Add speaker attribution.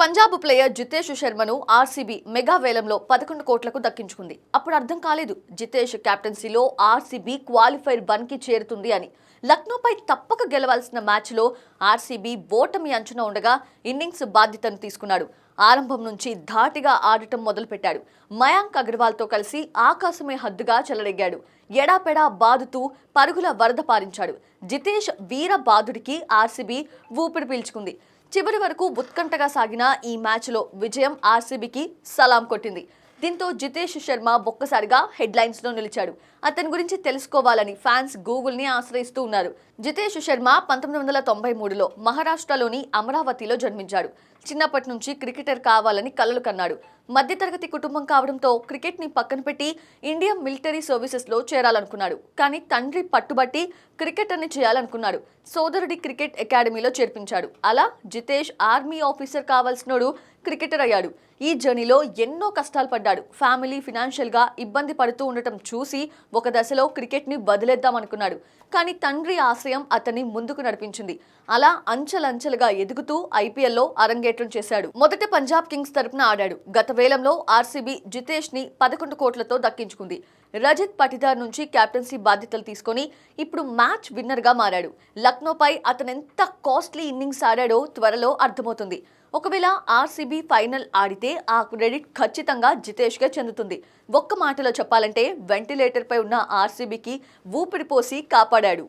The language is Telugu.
Speaker 1: పంజాబ్ ప్లేయర్ జితేష్ శర్మను ఆర్సీబీ మెగా వేలంలో పదకొండు కోట్లకు దక్కించుకుంది. అప్పుడు అర్థం కాలేదు జితేష్ కెప్టెన్సీలో ఆర్సీబీ క్వాలిఫైర్ వన్కి చేరుతుంది అని. లక్నోపై తప్పక గెలవాల్సిన మ్యాచ్లో ఆర్సీబీ ఓటమి అంచనా ఉండగా ఇన్నింగ్స్ బాధ్యతను తీసుకున్నాడు. ఆరంభం నుంచి ధాటిగా ఆడటం మొదలుపెట్టాడు. మయాంక్ అగర్వాల్తో కలిసి ఆకాశమే హద్దుగా చెలరెగ్గాడు ఎడాపెడా బాదుతూ పరుగుల వరద పారించాడు. జితేష్ వీర బాదుడికి ఆర్సీబీ ఊపిరి పీల్చుకుంది. చివరి వరకు ఉత్కంఠగా సాగిన ఈ మ్యాచ్లో విజయం ఆర్సీబీకి సలాం కొట్టింది. దీంతో జితేష్ శర్మ ఒక్కసారిగా హెడ్లైన్స్లో నిలిచాడు. అతని గురించి తెలుసుకోవాలని ఫ్యాన్స్ గూగుల్ని ఆశ్రయిస్తూ ఉన్నారు. జితేష్ శర్మ పంతొమ్మిది వందల తొంభై మూడులో మహారాష్ట్రలోని అమరావతిలో జన్మించాడు. చిన్నప్పటి నుంచి క్రికెటర్ కావాలని కలలు కన్నాడు. మధ్యతరగతి కుటుంబం కావడంతో క్రికెట్ని పక్కన పెట్టి ఇండియన్ మిలిటరీ సర్వీసెస్లో చేరాలనుకున్నాడు. కానీ తండ్రి పట్టుబట్టి క్రికెటర్ని చేయాలనుకున్నాడు. సోదరుడి క్రికెట్ అకాడమీలో చేర్పించాడు. అలా జితేష్ ఆర్మీ ఆఫీసర్ కావాల్సినోడు క్రికెటర్ అయ్యాడు. ఈ జర్నీలో ఎన్నో కష్టాలు పడ్డాడు. ఫ్యామిలీ ఫినాన్షియల్గా ఇబ్బంది పడుతూ ఉండటం చూసి ఒక దశలో క్రికెట్ని వదిలేద్దాం అనుకున్నాడు కానీ తండ్రి ఆశ్రయం అతన్ని ముందుకు నడిపించింది. అలా అంచెలంచెలుగా ఎదుగుతూ ఐపీఎల్లో అరంగేట్రం చేశాడు. మొదట పంజాబ్ కింగ్స్ తరపున ఆడాడు. గత వేలంలో ఆర్సీబీ జితేష్ని పదకొండు కోట్లతో దక్కించుకుంది. రజిత్ పటిదార్ నుంచి కెప్టెన్సీ బాధ్యతలు తీసుకొని ఇప్పుడు మ్యాచ్ విన్నర్గా మారాడు. లక్నోపై అతను ఎంత కాస్ట్లీ ఇన్నింగ్స్ ఆడాడో త్వరలో అర్థమవుతుంది. ఒకవేళ ఆర్సీబీ ఫైనల్ ఆడితే ఆ క్రెడిట్ ఖచ్చితంగా జితేష్గా చెందుతుంది. ఒక్క మాటలో చెప్పాలంటే వెంటిలేటర్పై ఉన్న ఆర్సీబీకి ఊపిరి పోసి కాపాడాడు.